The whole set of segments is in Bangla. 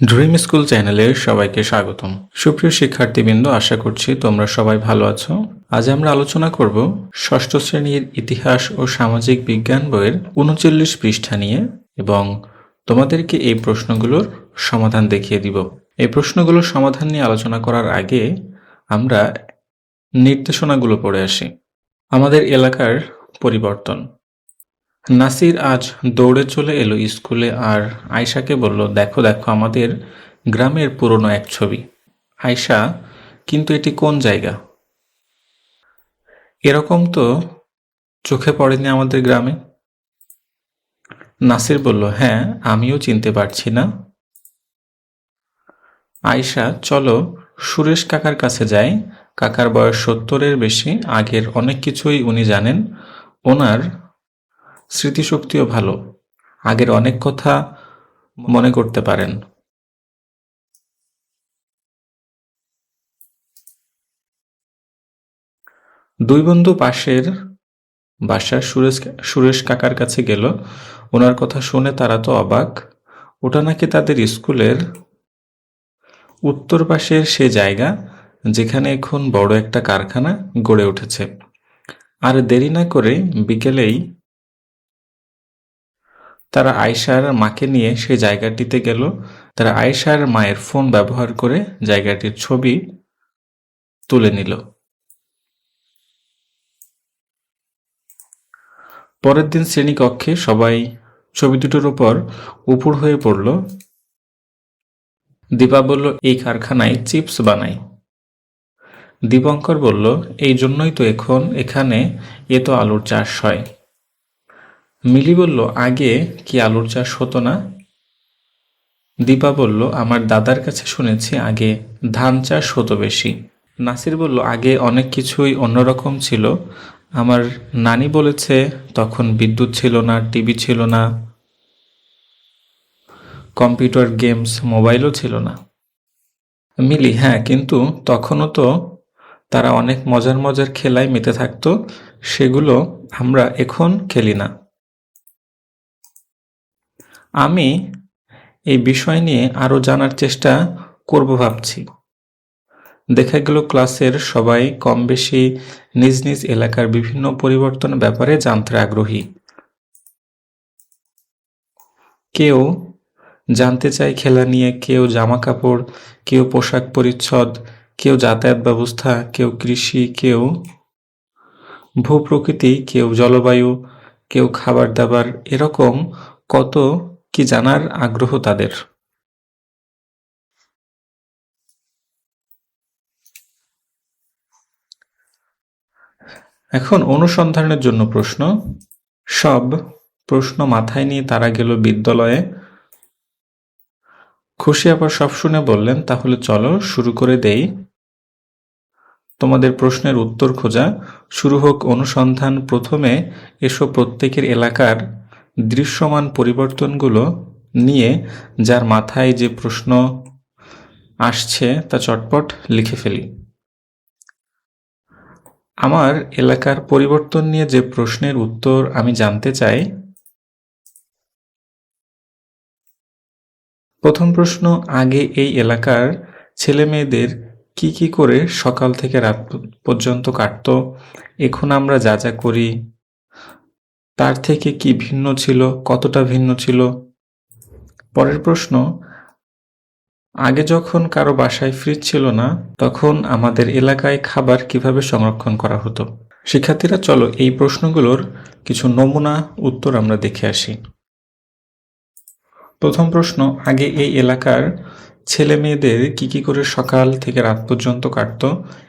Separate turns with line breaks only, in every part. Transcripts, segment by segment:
ড্রিম স্কুল চ্যানেলে সবাইকে স্বাগতম। সুপ্রিয় শিক্ষার্থীবৃন্দ, আশা করছি তোমরা সবাই ভালো আছো। আজ আমরা আলোচনা করব ষষ্ঠ শ্রেণির ইতিহাস ও সামাজিক বিজ্ঞান বইয়ের উনচল্লিশ পৃষ্ঠা নিয়ে এবং তোমাদেরকে এই প্রশ্নগুলোর সমাধান দেখিয়ে দিব। এই প্রশ্নগুলোর সমাধান নিয়ে আলোচনা করার আগে আমরা নির্দেশনাগুলো পড়ে আসি। আমাদের এলাকার পরিবর্তন। নাসির আজ দৌড়ে চলে এলো স্কুলে আর আয়শাকে বলল, দেখো দেখো আমাদের গ্রামের পুরনো এক ছবি। আয়শা, কিন্তু এটি কোন জায়গা? এরকম তো চোখে পড়েনি আমাদের গ্রামে। নাসির বলল হ্যাঁ আমিও চিনতে পারছি না। আয়শা, চলো, সুরেশ কাকার কাছে যাই। কাকার বয়স সত্তরের বেশি, আগের অনেক কিছুই উনি জানেন। ওনার স্মৃতিশক্তিও ভালো। আগের অনেক কথা মনে করতে পারেন। দুই বন্ধু পাশের বাসার সুরেশ সুরেশ কাকার কাছে গেল। ওনার কথা শুনে তারা তো অবাক। ওটা নাকি তাদের স্কুলের উত্তর পাশের সে জায়গা যেখানে এখন বড় একটা কারখানা গড়ে উঠেছে। আর দেরি না করে বিকেলেই তারা আয়শার মাকে নিয়ে সেই জায়গাটিতে গেল। তারা আয়শার মায়ের ফোন ব্যবহার করে জায়গাটির ছবি তুলে নিল। পরের দিন শ্রেণীকক্ষে সবাই ছবি দুটোর উপর উপুর হয়ে পড়ল। দীপা বলল, এই কারখানায় চিপস বানাই। দীপঙ্কর বলল, এই জন্যই তো এখন এখানে এ তো আলুর চাষ হয়। মিলি বলল, আগে কি আলুর চাষ হতো না? দীপা বলল, আমার দাদার কাছে শুনেছি আগে ধান চাষ হতো বেশি। নাসির বলল, আগে অনেক কিছুই অন্যরকম ছিল। আমার নানি বলেছে, তখন বিদ্যুৎ ছিল না, টিভি ছিল না, কম্পিউটার গেমস, মোবাইলও ছিল না। মিলি হ্যাঁ কিন্তু তখনও তো তারা অনেক মজার মজার খেলায় মেতে থাকতো। সেগুলো আমরা এখন খেলি না। আমি এই বিষয় নিয়ে আরও জানার চেষ্টা করব ভাবছি। দেখা গেল ক্লাসের সবাই কম বেশি নিজ নিজ এলাকার বিভিন্ন পরিবর্তন ব্যাপারে জানতে আগ্রহী। কেউ জানতে চায় খেলা নিয়ে, কেউ জামা কাপড় কেউ পোশাক পরিচ্ছদ, কেউ যাতায়াত ব্যবস্থা, কেউ কৃষি, কেউ ভূপ্রকৃতি, কেউ জলবায়ু, কেউ খাবার দাবার, এরকম কত কি জানার আগ্রহ তাদের? এখন অনুসন্ধানের জন্য প্রশ্ন, সব প্রশ্ন মাথায় নিয়ে তারা গেল বিদ্যালয়ে। খুশি আবার সব শুনে বললেন, তাহলে চলো শুরু করে দেই। তোমাদের প্রশ্নের উত্তর খোঁজা। শুরু হোক অনুসন্ধান, প্রথমে এসো প্রত্যেকের এলাকার দৃশ্যমান পরিবর্তনগুলো নিয়ে যার মাথায় যে প্রশ্ন আসছে তা চটপট লিখে ফেলি। আমার এলাকার পরিবর্তন নিয়ে যে প্রশ্নের উত্তর আমি জানতে চাই, প্রথম প্রশ্ন, আগে এই এলাকার ছেলে মেয়েদের কি কি করে সকাল থেকে রাত পর্যন্ত কাটতো? এখন আমরা যা যা করি তার থেকে কি ভিন্ন ছিল? কতটা ভিন্ন ছিল? পরের প্রশ্ন, আগে যখন কারও বাসায় ফ্রিজ ছিল না, তখন আমাদের এলাকায় খাবার কীভাবে সংরক্ষণ করা হতো? শিক্ষার্থীরা, চলো এই প্রশ্নগুলোর কিছু নমুনা উত্তর আমরা দেখে আসি। প্রথম প্রশ্ন, আগে এই এলাকার ছেলে মেয়েদের কি কি করে সকাল থেকে রাত পর্যন্ত কাটত?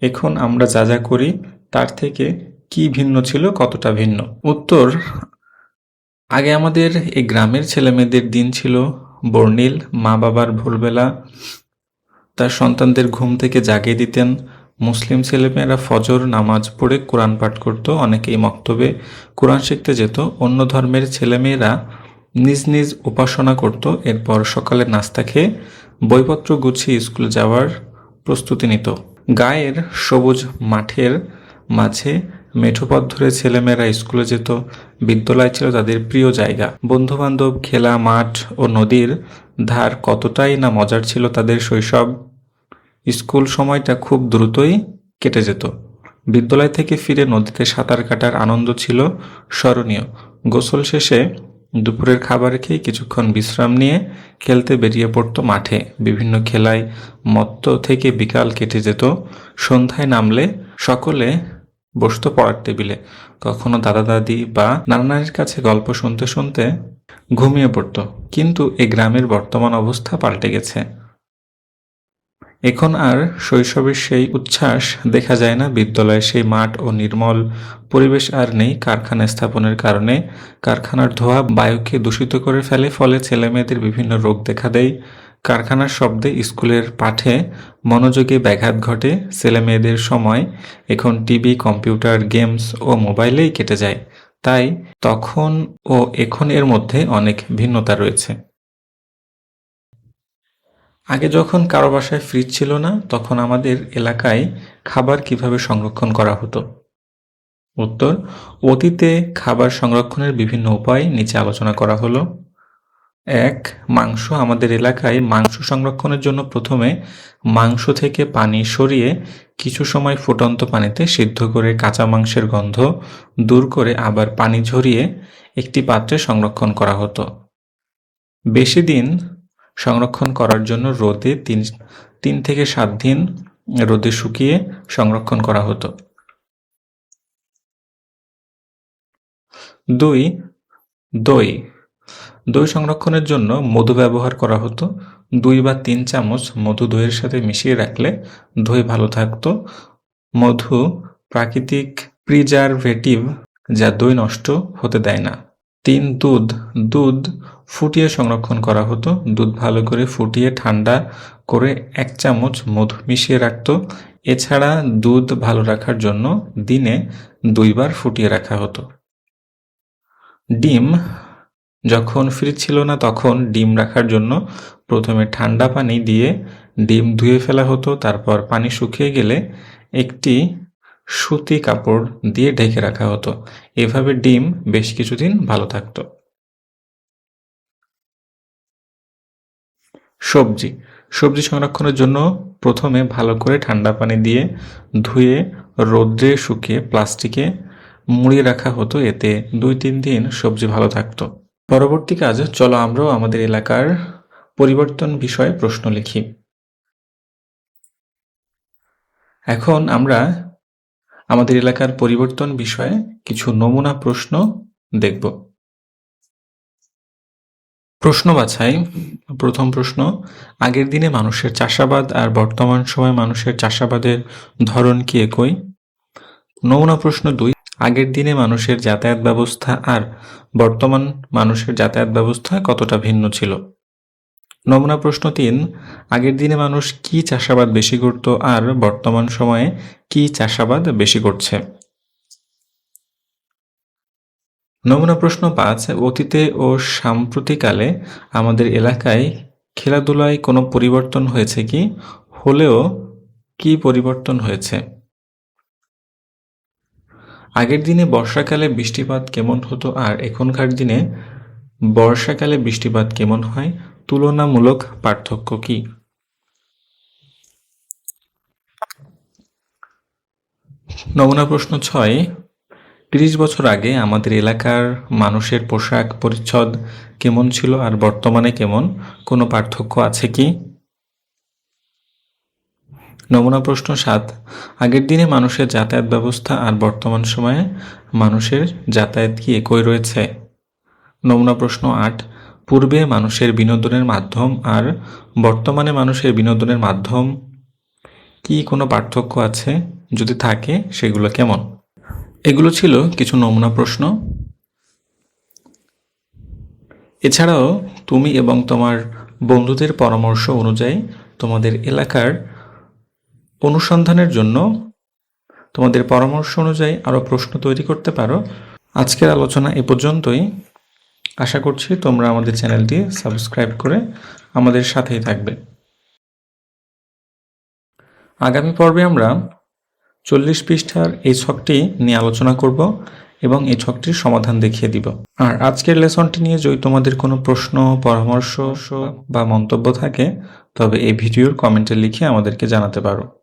এখন আমরা যা যা করি, তার থেকে কি ভিন্ন ছিল, কতটা ভিন্ন? উত্তর, আগে আমাদের এই গ্রামের ছেলে মেয়েদের দিন ছিল বর্ণিল, মা বাবার ভোরবেলা। তার সন্তানদের ঘুম থেকে জাগিয়ে দিতেন। মুসলিম ছেলেমেয়েরা ফজর নামাজ পড়ে কোরআন পাঠ করত, অনেকেই মক্তবে কোরআন শিখতে যেত। অন্য ধর্মের ছেলেমেয়েরা নিজ নিজ উপাসনা করত। এরপর সকালে নাস্তা খেয়ে বইপত্র গুছিয়ে স্কুলে যাওয়ার প্রস্তুতি নিত। গায়ের সবুজ মাঠের মাঝে মেঠো পথ ধরে ছেলেমেয়েরা স্কুলে যেত, বিদ্যালয় ছিল তাদের প্রিয় জায়গা। বন্ধুবান্ধব, খেলা, মাঠ ও নদীর ধার কতটাই না মজার ছিল তাদের শৈশব। স্কুল সময়টা খুব দ্রুতই কেটে যেত। বিদ্যালয় থেকে ফিরে নদীতে সাঁতার কাটার আনন্দ ছিল স্মরণীয়। গোসল শেষে দুপুরের খাবার খেয়ে কিছুক্ষণ বিশ্রাম নিয়ে খেলতে বেরিয়ে পড়তো মাঠে। বিভিন্ন খেলায় মত্ত থেকে বিকাল কেটে যেত। সন্ধ্যায় নামলে সকলে বসতো পড়ার টেবিলে। কখনো দাদা দাদি বা নানা কাছে গল্প শুনতে শুনতে ঘুমিয়ে পড়তো, কিন্তু এই গ্রামের বর্তমান অবস্থা পাল্টে গেছে। এখন আর শৈশবের সেই উচ্ছ্বাস দেখা যায় না, বিদ্যালয়ের সেই মাঠ ও নির্মল পরিবেশ আর নেই কারখানা স্থাপনের কারণে। কারখানার ধোঁয়া বায়ুকে দূষিত করে ফেলে, ফলে ছেলেমেয়েদের বিভিন্ন রোগ দেখা দেয়। কারখানার শব্দে স্কুলের পাঠে মনোযোগে ব্যাঘাত ঘটে। ছেলেমেয়েদের সময় এখন টিভি, কম্পিউটার, গেমস ও মোবাইলেই কেটে যায়। তাই তখন ও এখন এর মধ্যে অনেক ভিন্নতা রয়েছে। আগে যখন কারও বাসায় ফ্রিজ ছিল না, তখন আমাদের এলাকায় খাবার কীভাবে সংরক্ষণ করা হতো? উত্তর, অতীতে খাবার সংরক্ষণের বিভিন্ন উপায় নিচে আলোচনা করা হলো। এক, মাংস আমাদের এলাকায় মাংস সংরক্ষণের জন্য প্রথমে মাংস থেকে পানি সরিয়ে কিছু সময় ফুটন্ত পানিতে সিদ্ধ করে কাঁচা মাংসের গন্ধ দূর করে আবার পানি ঝরিয়ে একটি পাত্রে সংরক্ষণ করা হতো। বেশি দিন সংরক্ষণ করার জন্য রোদে তিন তিন থেকে সাত দিন রোদে শুকিয়ে সংরক্ষণ করা হতো। দুই, দই দই সংরক্ষণের জন্য মধু ব্যবহার করা হতো। দুই বা তিন চামচ মধু দইয়ের সাথে মিশিয়ে রাখলে দই ভালো থাকতো। মধু প্রাকৃতিক প্রিজারভেটিভ যা দই নষ্ট হতে দেয় না। তিন দুধ দুধ ফুটিয়ে সংরক্ষণ করা হতো। দুধ ভালো করে ফুটিয়ে ঠান্ডা করে এক চামচ মধু মিশিয়ে রাখত। এছাড়া দুধ ভালো রাখার জন্য দিনে দুইবার ফুটিয়ে রাখা হতো। ডিম যখন ফ্রিজ ছিল না তখন ডিম রাখার জন্য প্রথমে ঠান্ডা পানি দিয়ে ডিম ধুয়ে ফেলা হতো, তারপর পানি শুকিয়ে গেলে একটি সুতি কাপড় দিয়ে ঢেকে রাখা হতো। এভাবে ডিম বেশ কিছুদিন ভালো থাকতো। সবজি। সবজি সংরক্ষণের জন্য প্রথমে ভালো করে ঠান্ডা পানি দিয়ে ধুয়ে রোদ্রে শুকিয়ে প্লাস্টিকে মুড়িয়ে রাখা হতো। এতে দুই তিন দিন সবজি ভালো থাকতো। পরবর্তী কাজ চলো আমরাও আমাদের এলাকার পরিবর্তন বিষয়ে প্রশ্ন লিখি। এখন আমরা আমাদের এলাকার পরিবর্তন বিষয়ে কিছু নমুনা প্রশ্ন দেখব। প্রশ্ন বাছাই, প্রথম প্রশ্ন, আগের দিনে মানুষের চাষাবাদ আর বর্তমান সময় মানুষের চাষাবাদের ধরন কি একই? নমুনা প্রশ্ন দুই আগের দিনে মানুষের যাতায়াত ব্যবস্থা আর বর্তমান মানুষের যাতায়াত ব্যবস্থা কতটা ভিন্ন ছিল? নমুনা প্রশ্ন তিন, আগের দিনে মানুষ কি চাষাবাদ বেশি করত আর বর্তমান সময়ে কি চাষাবাদ বেশি করছে? নমুনা প্রশ্ন পাঁচ, অতীতে ও সাম্প্রতিকালে আমাদের এলাকায় খেলাধুলায় কোনো পরিবর্তন হয়েছে কি? হলেও কি পরিবর্তন হয়েছে? আগের দিনে বর্ষাকালে বৃষ্টিপাত কেমন হতো আর এখনকার দিনে বর্ষাকালে বৃষ্টিপাত কেমন হয়? তুলনামূলক পার্থক্য কি? নমুনা প্রশ্ন ছয়। তিরিশ বছর আগে আমাদের এলাকার মানুষের পোশাক পরিচ্ছদ কেমন ছিল আর বর্তমানে কেমন? কোনো পার্থক্য আছে কি? নমুনা প্রশ্ন সাত। আগের দিনে মানুষের যাতায়াত ব্যবস্থা আর বর্তমান সময়ে মানুষের যাতায়াত কি একই রয়েছে? নমুনা প্রশ্ন আট। পূর্বে মানুষের বিনোদনের মাধ্যম আর বর্তমানে মানুষের বিনোদনের মাধ্যম কি কোনো পার্থক্য আছে? যদি থাকে, সেগুলো কেমন? এগুলো ছিল কিছু নমুনা প্রশ্ন। এছাড়াও তুমি এবং তোমার বন্ধুদের পরামর্শ অনুযায়ী তোমাদের এলাকার অনুসন্ধানের জন্য তোমাদের পরামর্শ অনুযায়ী আরও প্রশ্ন তৈরি করতে পারো। আজকের আলোচনা এ পর্যন্তই। আশা করছি তোমরা আমাদের চ্যানেলটি সাবস্ক্রাইব করে আমাদের সাথেই থাকবে। আগামী পর্বে আমরা চল্লিশ পৃষ্ঠার এই ছকটি নিয়ে আলোচনা করব এবং এই ছকটির সমাধান দেখিয়ে দিব। আর আজকের লেসনটি নিয়ে যদি তোমাদের কোনো প্রশ্ন, পরামর্শ বা মন্তব্য থাকে, তবে এই ভিডিওর কমেন্টে লিখে আমাদেরকে জানাতে পারো।